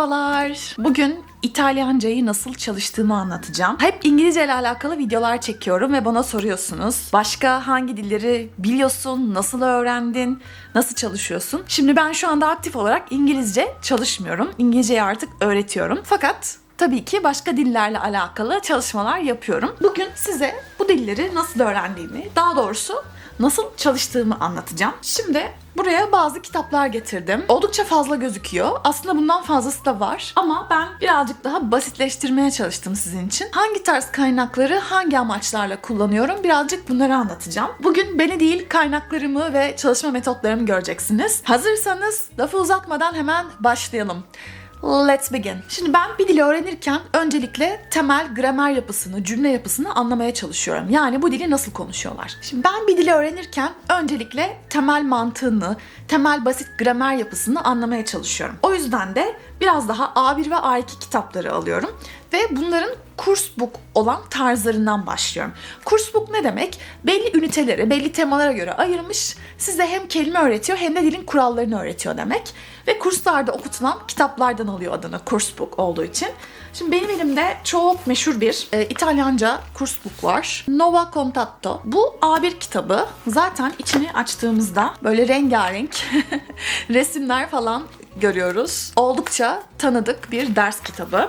Merhabalar. Bugün İtalyancayı nasıl çalıştığımı anlatacağım. Hep İngilizce ile alakalı videolar çekiyorum ve bana soruyorsunuz. Başka hangi dilleri biliyorsun, nasıl öğrendin, nasıl çalışıyorsun? Şimdi ben şu anda aktif olarak İngilizce çalışmıyorum. İngilizceyi artık öğretiyorum. Fakat tabii ki başka dillerle alakalı çalışmalar yapıyorum. Bugün size bu dilleri nasıl öğrendiğimi, daha doğrusu nasıl çalıştığımı anlatacağım. Şimdi buraya bazı kitaplar getirdim. Oldukça fazla gözüküyor. Aslında bundan fazlası da var. Ama ben birazcık daha basitleştirmeye çalıştım sizin için. Hangi tarz kaynakları hangi amaçlarla kullanıyorum birazcık bunları anlatacağım. Bugün beni değil kaynaklarımı ve çalışma metotlarımı göreceksiniz. Hazırsanız lafı uzatmadan hemen başlayalım. Let's begin. Şimdi ben bir dili öğrenirken öncelikle temel gramer yapısını, cümle yapısını anlamaya çalışıyorum. Yani bu dili nasıl konuşuyorlar. Şimdi ben bir dili öğrenirken öncelikle temel mantığını, temel basit gramer yapısını anlamaya çalışıyorum. O yüzden de biraz daha A1 ve A2 kitapları alıyorum ve bunların kurs book olan tarzlarından başlıyorum. Kurs book ne demek? Belli ünitelere, belli temalara göre ayırmış. Size hem kelime öğretiyor hem de dilin kurallarını öğretiyor demek. Ve kurslarda okutulan kitaplardan alıyor adını kurs book olduğu için. Şimdi benim elimde çok meşhur bir e, İtalyanca kurs book var. Nova Contatto. Bu A1 kitabı. Zaten içini açtığımızda böyle rengarenk resimler falan görüyoruz. Oldukça tanıdık bir ders kitabı.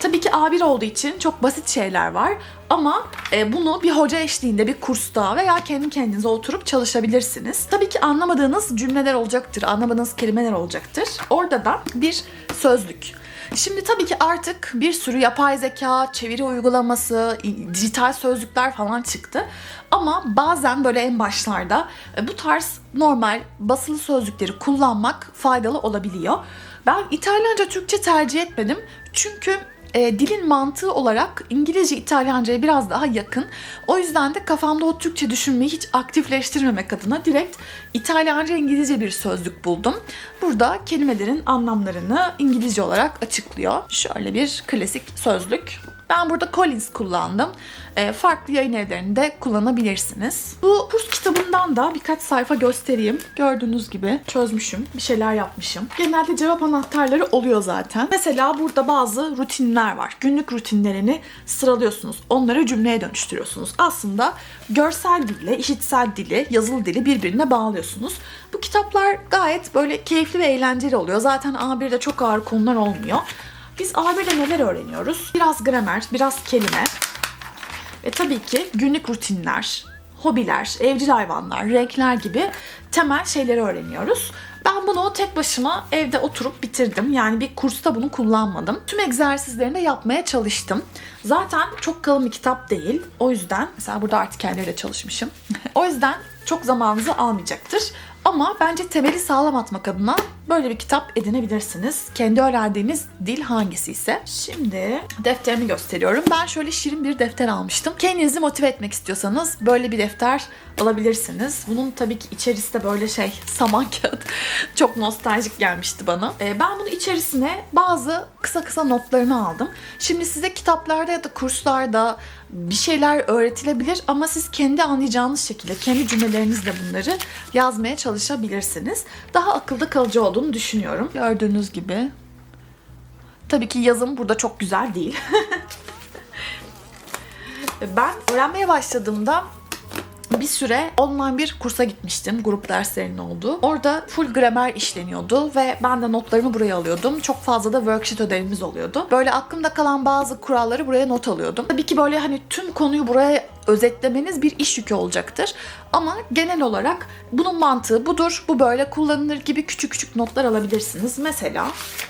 Tabii ki A1 olduğu için çok basit şeyler var ama e, bunu bir hoca eşliğinde bir kursta veya kendi kendinize oturup çalışabilirsiniz. Tabii ki anlamadığınız cümleler olacaktır, anlamadığınız kelimeler olacaktır. Orada da bir sözlük. Şimdi tabii ki artık bir sürü yapay zeka, çeviri uygulaması, dijital sözlükler falan çıktı. Ama bazen böyle en başlarda e, bu tarz normal basılı sözlükleri kullanmak faydalı olabiliyor. Ben İtalyanca Türkçe tercih etmedim. Çünkü e, dilin mantığı olarak İngilizce İtalyanca'ya biraz daha yakın. O yüzden de kafamda o Türkçe düşünmeyi hiç aktifleştirmemek adına direkt İtalyanca İngilizce bir sözlük buldum. Burada kelimelerin anlamlarını İngilizce olarak açıklıyor. Şöyle bir klasik sözlük. Ben burada Collins kullandım. E, farklı yayın evlerinde kullanabilirsiniz. Bu kurs kitabından da birkaç sayfa göstereyim. Gördüğünüz gibi çözmüşüm, bir şeyler yapmışım. Genelde cevap anahtarları oluyor zaten. Mesela burada bazı rutinler var. Günlük rutinlerini sıralıyorsunuz. Onları cümleye dönüştürüyorsunuz. Aslında görsel dille, işitsel dili, yazılı dili birbirine bağlıyorsunuz. Bu kitaplar gayet böyle keyifli ve eğlenceli oluyor. Zaten A1'de çok ağır konular olmuyor. Biz A1'de neler öğreniyoruz? Biraz gramer, biraz kelime ve tabii ki günlük rutinler, hobiler, evcil hayvanlar, renkler gibi temel şeyleri öğreniyoruz. Ben bunu tek başıma evde oturup bitirdim. Yani bir kursta bunu kullanmadım. Tüm egzersizlerini de yapmaya çalıştım. Zaten çok kalın bir kitap değil. O yüzden mesela burada artikellerle çalışmışım. o yüzden çok zamanınızı almayacaktır. Ama bence temeli sağlam atmak adına böyle bir kitap edinebilirsiniz. Kendi öğrendiğiniz dil hangisi ise. Şimdi defterimi gösteriyorum. Ben şöyle şirin bir defter almıştım. Kendinizi motive etmek istiyorsanız böyle bir defter alabilirsiniz. Bunun tabii ki içerisi de böyle şey saman kağıt. Çok nostaljik gelmişti bana. Ee, ben bunu içerisine bazı kısa kısa notlarını aldım. Şimdi size kitaplarda ya da kurslarda bir şeyler öğretilebilir ama siz kendi anlayacağınız şekilde, kendi cümlelerinizle bunları yazmaya çalışabilirsiniz. Daha akılda kalıcı olduğunu düşünüyorum. Gördüğünüz gibi. Tabii ki yazım burada çok güzel değil. ben öğrenmeye başladığımda bir süre online bir kursa gitmiştim. Grup derslerinin olduğu. Orada full gramer işleniyordu ve ben de notlarımı buraya alıyordum. Çok fazla da worksheet ödevimiz oluyordu. Böyle aklımda kalan bazı kuralları buraya not alıyordum. Tabii ki böyle hani tüm konuyu buraya özetlemeniz bir iş yükü olacaktır. Ama genel olarak bunun mantığı budur, bu böyle kullanılır gibi küçük küçük notlar alabilirsiniz. Mesela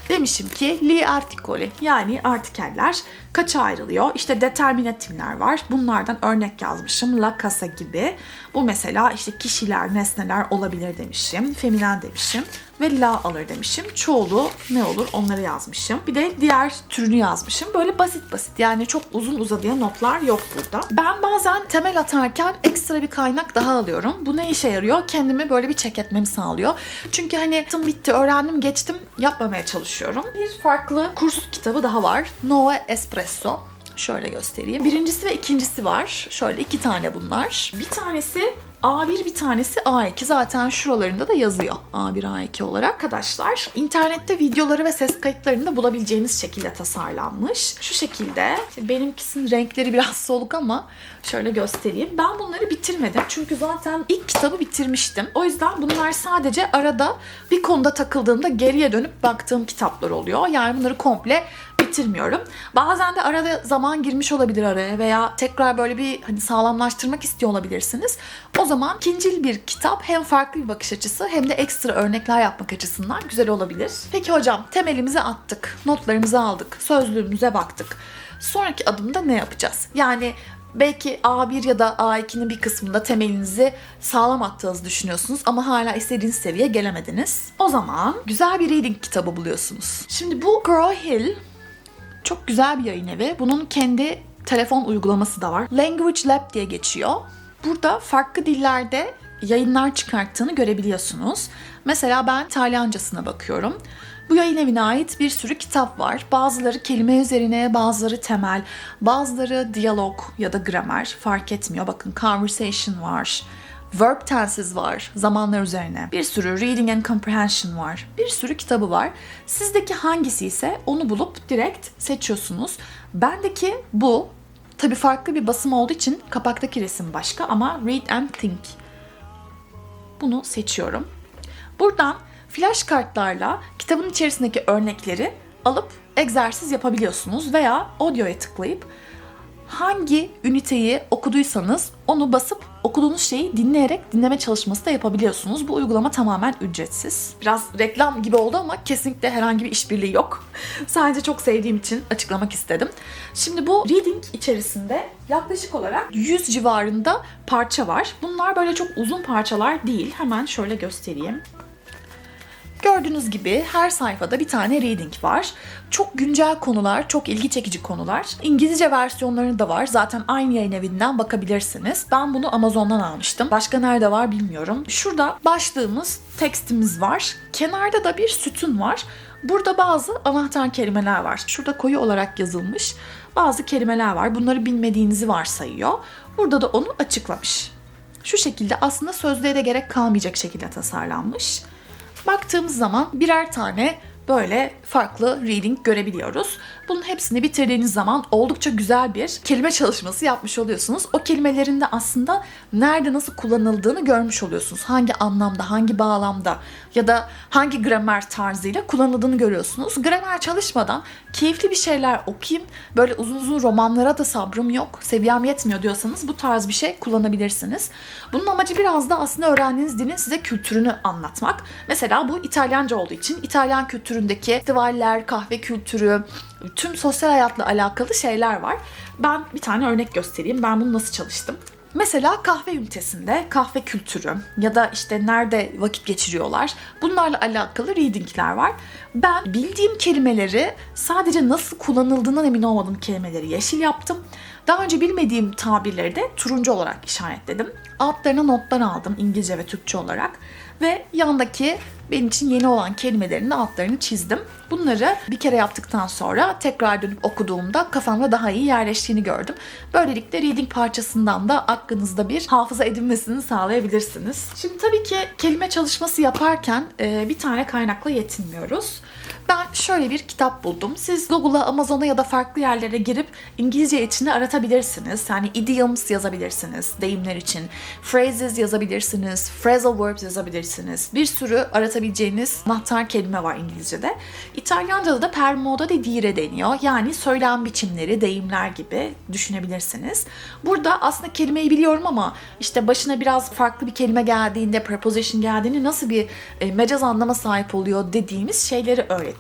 demişim ki li articoli yani artikeller kaça ayrılıyor? İşte determinatifler var. Bunlardan örnek yazmışım. La casa gibi. Bu mesela işte kişiler, nesneler olabilir demişim. Feminen demişim ve la alır demişim. Çoğulu ne olur onları yazmışım. Bir de diğer türünü yazmışım. Böyle basit basit yani çok uzun uzadıya notlar yok burada. Ben bazen temel atarken ekstra bir kaynak daha alıyorum. Bu ne işe yarıyor? Kendimi böyle bir çek etmemi sağlıyor. Çünkü hani tım bitti, öğrendim, geçtim yapmamaya çalışıyorum. Bir farklı kurs kitabı daha var. Nova Espresso. Şöyle göstereyim. Birincisi ve ikincisi var. Şöyle iki tane bunlar. Bir tanesi A1 bir tanesi A2 zaten şuralarında da yazıyor A1 A2 olarak. Arkadaşlar internette videoları ve ses kayıtlarını da bulabileceğiniz şekilde tasarlanmış. Şu şekilde benimkisinin renkleri biraz soluk ama şöyle göstereyim. Ben bunları bitirmedim çünkü zaten ilk kitabı bitirmiştim. O yüzden bunlar sadece arada bir konuda takıldığımda geriye dönüp baktığım kitaplar oluyor. Yani bunları komple bitirmiyorum. Bazen de arada zaman girmiş olabilir araya veya tekrar böyle bir hani sağlamlaştırmak istiyor olabilirsiniz. O zaman ikincil bir kitap hem farklı bir bakış açısı hem de ekstra örnekler yapmak açısından güzel olabilir. Peki hocam temelimizi attık, notlarımızı aldık, sözlüğümüze baktık. Sonraki adımda ne yapacağız? Yani Belki A1 ya da A2'nin bir kısmında temelinizi sağlam attığınızı düşünüyorsunuz ama hala istediğiniz seviyeye gelemediniz. O zaman güzel bir reading kitabı buluyorsunuz. Şimdi bu Crow Hill çok güzel bir yayın evi. Bunun kendi telefon uygulaması da var. Language Lab diye geçiyor. Burada farklı dillerde yayınlar çıkarttığını görebiliyorsunuz. Mesela ben İtalyancasına bakıyorum. Bu yayın evine ait bir sürü kitap var. Bazıları kelime üzerine, bazıları temel, bazıları diyalog ya da gramer fark etmiyor. Bakın conversation var. Verb tenses var zamanlar üzerine. Bir sürü reading and comprehension var. Bir sürü kitabı var. Sizdeki hangisi ise onu bulup direkt seçiyorsunuz. Bendeki bu. Tabii farklı bir basım olduğu için kapaktaki resim başka ama read and think. Bunu seçiyorum. Buradan flash kartlarla kitabın içerisindeki örnekleri alıp egzersiz yapabiliyorsunuz veya audio'ya tıklayıp hangi üniteyi okuduysanız onu basıp okuduğunuz şeyi dinleyerek dinleme çalışması da yapabiliyorsunuz. Bu uygulama tamamen ücretsiz. Biraz reklam gibi oldu ama kesinlikle herhangi bir işbirliği yok. Sadece çok sevdiğim için açıklamak istedim. Şimdi bu reading içerisinde yaklaşık olarak 100 civarında parça var. Bunlar böyle çok uzun parçalar değil. Hemen şöyle göstereyim. Gördüğünüz gibi her sayfada bir tane reading var. Çok güncel konular, çok ilgi çekici konular. İngilizce versiyonları da var. Zaten aynı yayın evinden bakabilirsiniz. Ben bunu Amazon'dan almıştım. Başka nerede var bilmiyorum. Şurada başlığımız, tekstimiz var. Kenarda da bir sütun var. Burada bazı anahtar kelimeler var. Şurada koyu olarak yazılmış bazı kelimeler var. Bunları bilmediğinizi varsayıyor. Burada da onu açıklamış. Şu şekilde aslında sözlüğe de gerek kalmayacak şekilde tasarlanmış baktığımız zaman birer tane böyle farklı reading görebiliyoruz. Bunun hepsini bitirdiğiniz zaman oldukça güzel bir kelime çalışması yapmış oluyorsunuz. O kelimelerin de aslında nerede nasıl kullanıldığını görmüş oluyorsunuz. Hangi anlamda, hangi bağlamda ya da hangi gramer tarzıyla kullanıldığını görüyorsunuz. Gramer çalışmadan keyifli bir şeyler okuyayım, böyle uzun uzun romanlara da sabrım yok, seviyem yetmiyor diyorsanız bu tarz bir şey kullanabilirsiniz. Bunun amacı biraz da aslında öğrendiğiniz dilin size kültürünü anlatmak. Mesela bu İtalyanca olduğu için İtalyan kültüründeki festivaller, kahve kültürü, tüm sosyal hayatla alakalı şeyler var. Ben bir tane örnek göstereyim. Ben bunu nasıl çalıştım? Mesela kahve ünitesinde kahve kültürü ya da işte nerede vakit geçiriyorlar bunlarla alakalı readingler var. Ben bildiğim kelimeleri sadece nasıl kullanıldığından emin olmadığım kelimeleri yeşil yaptım. Daha önce bilmediğim tabirleri de turuncu olarak işaretledim. Altlarına notlar aldım İngilizce ve Türkçe olarak ve yandaki benim için yeni olan kelimelerin altlarını çizdim. Bunları bir kere yaptıktan sonra tekrar dönüp okuduğumda kafamda daha iyi yerleştiğini gördüm. Böylelikle reading parçasından da aklınızda bir hafıza edinmesini sağlayabilirsiniz. Şimdi tabii ki kelime çalışması yaparken bir tane kaynakla yetinmiyoruz. Ben şöyle bir kitap buldum. Siz Google'a, Amazon'a ya da farklı yerlere girip İngilizce içinde aratabilirsiniz. Yani idioms yazabilirsiniz deyimler için. Phrases yazabilirsiniz. Phrasal verbs yazabilirsiniz. Bir sürü aratabileceğiniz anahtar kelime var İngilizce'de. İtalyanca'da da per modo di dire deniyor. Yani söylem biçimleri, deyimler gibi düşünebilirsiniz. Burada aslında kelimeyi biliyorum ama işte başına biraz farklı bir kelime geldiğinde, preposition geldiğinde nasıl bir e, mecaz anlama sahip oluyor dediğimiz şeyleri öğretiyor.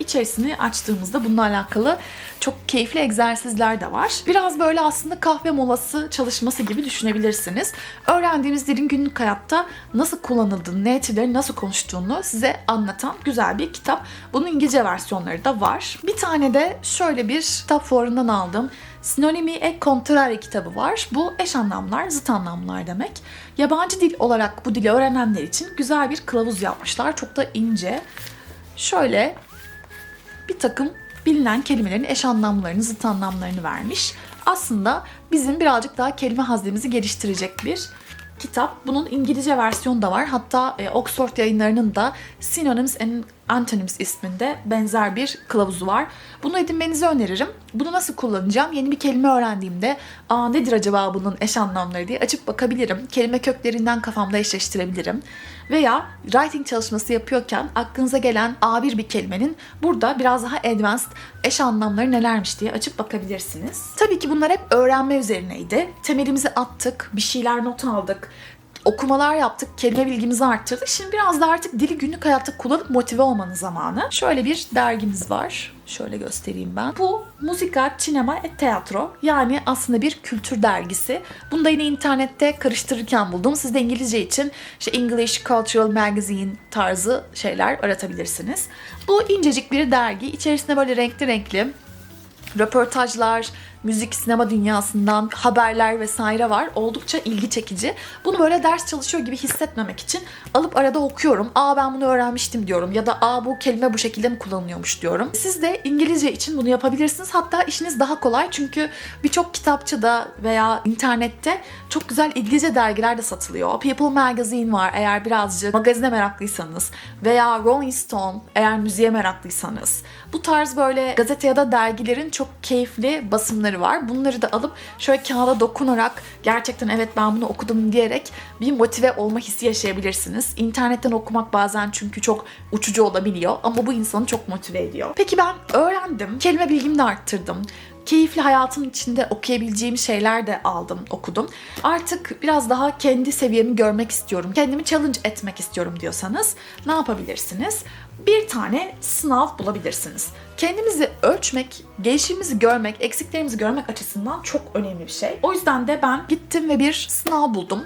İçerisini açtığımızda bununla alakalı çok keyifli egzersizler de var. Biraz böyle aslında kahve molası çalışması gibi düşünebilirsiniz. Öğrendiğimiz dilin günlük hayatta nasıl kullanıldığını, native'lerin nasıl konuştuğunu size anlatan güzel bir kitap. Bunun İngilizce versiyonları da var. Bir tane de şöyle bir kitap fuarından aldım. Sinonimi e contrari kitabı var. Bu eş anlamlar, zıt anlamlar demek. Yabancı dil olarak bu dili öğrenenler için güzel bir kılavuz yapmışlar. Çok da ince. Şöyle bir takım bilinen kelimelerin eş anlamlarını, zıt anlamlarını vermiş. Aslında bizim birazcık daha kelime haznemizi geliştirecek bir kitap. Bunun İngilizce versiyonu da var. Hatta e, Oxford yayınlarının da Synonyms and Antonyms isminde benzer bir kılavuzu var. Bunu edinmenizi öneririm. Bunu nasıl kullanacağım? Yeni bir kelime öğrendiğimde Aa, nedir acaba bunun eş anlamları diye açıp bakabilirim. Kelime köklerinden kafamda eşleştirebilirim. Veya writing çalışması yapıyorken aklınıza gelen A1 bir kelimenin burada biraz daha advanced eş anlamları nelermiş diye açıp bakabilirsiniz. Tabii ki bunlar hep öğrenme üzerineydi. Temelimizi attık, bir şeyler not aldık, okumalar yaptık, kelime bilgimizi arttırdık. Şimdi biraz da artık dili günlük hayatta kullanıp motive olmanın zamanı. Şöyle bir dergimiz var. Şöyle göstereyim ben. Bu Musica, Cinema e Teatro yani aslında bir kültür dergisi. Bunu da yine internette karıştırırken buldum. Siz de İngilizce için işte English Cultural Magazine tarzı şeyler aratabilirsiniz. Bu incecik bir dergi. İçerisinde böyle renkli renkli röportajlar, müzik, sinema dünyasından haberler vesaire var. Oldukça ilgi çekici. Bunu böyle ders çalışıyor gibi hissetmemek için alıp arada okuyorum. Aa ben bunu öğrenmiştim diyorum ya da aa bu kelime bu şekilde mi kullanılıyormuş diyorum. Siz de İngilizce için bunu yapabilirsiniz. Hatta işiniz daha kolay çünkü birçok kitapçıda veya internette çok güzel İngilizce dergiler de satılıyor. People Magazine var eğer birazcık magazine meraklıysanız veya Rolling Stone eğer müziğe meraklıysanız. Bu tarz böyle gazete ya da dergilerin çok keyifli basımları var. Bunları da alıp şöyle kağıda dokunarak gerçekten evet ben bunu okudum diyerek bir motive olma hissi yaşayabilirsiniz. İnternetten okumak bazen çünkü çok uçucu olabiliyor ama bu insanı çok motive ediyor. Peki ben öğrendim, kelime bilgimi de arttırdım keyifli hayatım içinde okuyabileceğim şeyler de aldım, okudum. Artık biraz daha kendi seviyemi görmek istiyorum, kendimi challenge etmek istiyorum diyorsanız ne yapabilirsiniz? Bir tane sınav bulabilirsiniz. Kendimizi ölçmek, gelişimimizi görmek, eksiklerimizi görmek açısından çok önemli bir şey. O yüzden de ben gittim ve bir sınav buldum.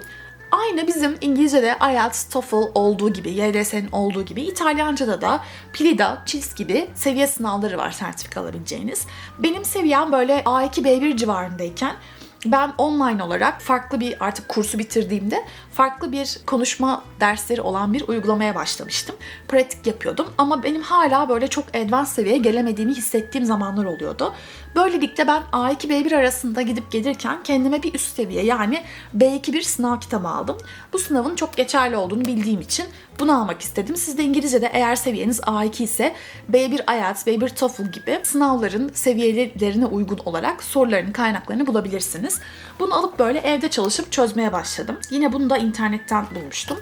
Aynı bizim İngilizce'de IELTS, TOEFL olduğu gibi, YDS'nin olduğu gibi İtalyanca'da da PILIDA, CIS gibi seviye sınavları var sertifika alabileceğiniz. Benim seviyem böyle A2, B1 civarındayken ben online olarak farklı bir artık kursu bitirdiğimde farklı bir konuşma dersleri olan bir uygulamaya başlamıştım. Pratik yapıyordum ama benim hala böyle çok advanced seviyeye gelemediğimi hissettiğim zamanlar oluyordu. Böylelikle ben A2 B1 arasında gidip gelirken kendime bir üst seviye yani B2 bir sınav kitabı aldım. Bu sınavın çok geçerli olduğunu bildiğim için bunu almak istedim. Siz de İngilizce'de eğer seviyeniz A2 ise B1 IELTS, B1 TOEFL gibi sınavların seviyelerine uygun olarak soruların kaynaklarını bulabilirsiniz. Bunu alıp böyle evde çalışıp çözmeye başladım. Yine bunu da internetten bulmuştum.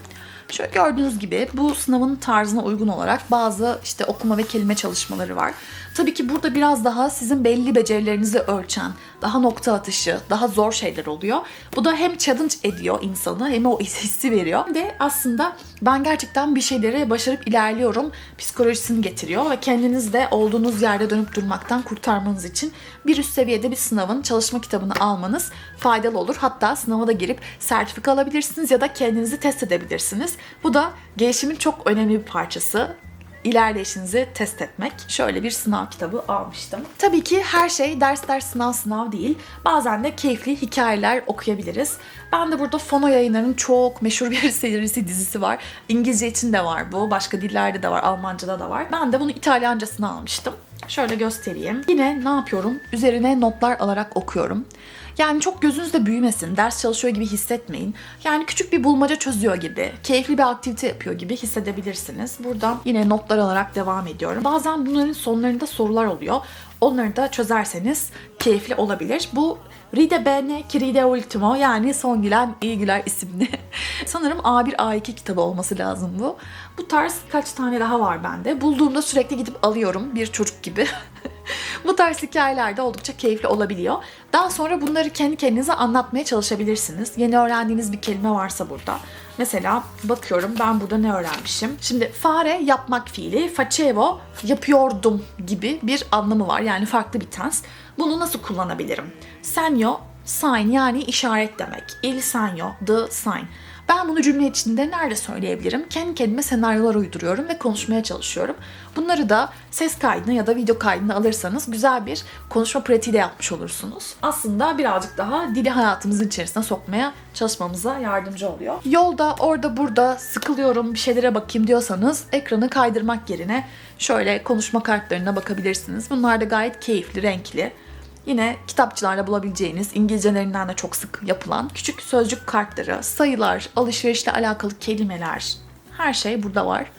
Şöyle gördüğünüz gibi bu sınavın tarzına uygun olarak bazı işte okuma ve kelime çalışmaları var. Tabii ki burada biraz daha sizin belli becerilerinizi ölçen, daha nokta atışı, daha zor şeyler oluyor. Bu da hem challenge ediyor insanı hem o hissi veriyor. Hem de aslında ben gerçekten bir şeyleri başarıp ilerliyorum psikolojisini getiriyor ve kendiniz de olduğunuz yerde dönüp durmaktan kurtarmanız için bir üst seviyede bir sınavın çalışma kitabını almanız faydalı olur. Hatta sınava da girip sertifika alabilirsiniz ya da kendinizi test edebilirsiniz. Bu da gelişimin çok önemli bir parçası ilerleyişinizi test etmek. Şöyle bir sınav kitabı almıştım. Tabii ki her şey ders ders sınav sınav değil. Bazen de keyifli hikayeler okuyabiliriz. Ben de burada Fono yayınlarının çok meşhur bir serisi dizisi var. İngilizce için de var bu. Başka dillerde de var. Almanca'da da var. Ben de bunu İtalyancasını almıştım. Şöyle göstereyim. Yine ne yapıyorum? Üzerine notlar alarak okuyorum. Yani çok gözünüzde büyümesin, ders çalışıyor gibi hissetmeyin. Yani küçük bir bulmaca çözüyor gibi, keyifli bir aktivite yapıyor gibi hissedebilirsiniz. Buradan yine notlar alarak devam ediyorum. Bazen bunların sonlarında sorular oluyor. Onları da çözerseniz keyifli olabilir. Bu Ride Bene ki Ride Ultimo yani son gülen iyi güler isimli. Sanırım A1 A2 kitabı olması lazım bu. Bu tarz kaç tane daha var bende. Bulduğumda sürekli gidip alıyorum bir çocuk gibi. bu tarz hikayeler de oldukça keyifli olabiliyor. Daha sonra bunları kendi kendinize anlatmaya çalışabilirsiniz. Yeni öğrendiğiniz bir kelime varsa burada. Mesela bakıyorum ben burada ne öğrenmişim. Şimdi fare yapmak fiili, facevo yapıyordum gibi bir anlamı var. Yani farklı bir tens. Bunu nasıl kullanabilirim? Senyo, sign yani işaret demek. Il segno, the sign. Ben bunu cümle içinde nerede söyleyebilirim? Kendi kendime senaryolar uyduruyorum ve konuşmaya çalışıyorum. Bunları da ses kaydına ya da video kaydına alırsanız güzel bir konuşma pratiği de yapmış olursunuz. Aslında birazcık daha dili hayatımızın içerisine sokmaya çalışmamıza yardımcı oluyor. Yolda, orada, burada sıkılıyorum, bir şeylere bakayım diyorsanız ekranı kaydırmak yerine şöyle konuşma kartlarına bakabilirsiniz. Bunlar da gayet keyifli, renkli. Yine kitapçılarda bulabileceğiniz İngilizcelerinden de çok sık yapılan küçük sözcük kartları, sayılar, alışverişle alakalı kelimeler, her şey burada var.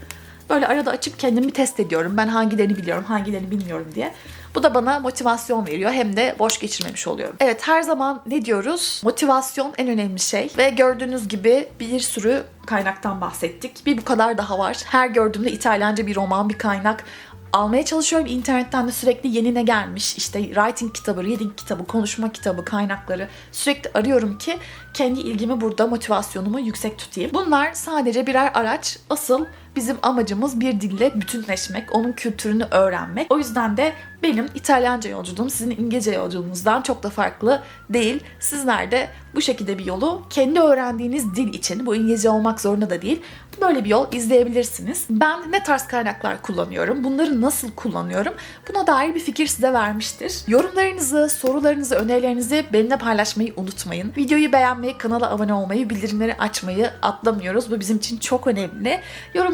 Böyle arada açıp kendimi test ediyorum. Ben hangilerini biliyorum, hangilerini bilmiyorum diye. Bu da bana motivasyon veriyor hem de boş geçirmemiş oluyorum. Evet her zaman ne diyoruz? Motivasyon en önemli şey ve gördüğünüz gibi bir sürü kaynaktan bahsettik. Bir bu kadar daha var. Her gördüğümde İtalyanca bir roman, bir kaynak almaya çalışıyorum. İnternetten de sürekli yeni ne gelmiş. İşte writing kitabı, reading kitabı, konuşma kitabı, kaynakları sürekli arıyorum ki kendi ilgimi burada, motivasyonumu yüksek tutayım. Bunlar sadece birer araç. Asıl bizim amacımız bir dille bütünleşmek, onun kültürünü öğrenmek. O yüzden de benim İtalyanca yolculuğum sizin İngilizce yolculuğunuzdan çok da farklı değil. Sizler de bu şekilde bir yolu kendi öğrendiğiniz dil için, bu İngilizce olmak zorunda da değil, böyle bir yol izleyebilirsiniz. Ben ne tarz kaynaklar kullanıyorum, bunları nasıl kullanıyorum, buna dair bir fikir size vermiştir. Yorumlarınızı, sorularınızı, önerilerinizi benimle paylaşmayı unutmayın. Videoyu beğenmeyi, kanala abone olmayı, bildirimleri açmayı atlamıyoruz. Bu bizim için çok önemli.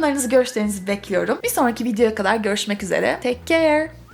Yorumlarınızı, görüşlerinizi bekliyorum. Bir sonraki videoya kadar görüşmek üzere. Take care.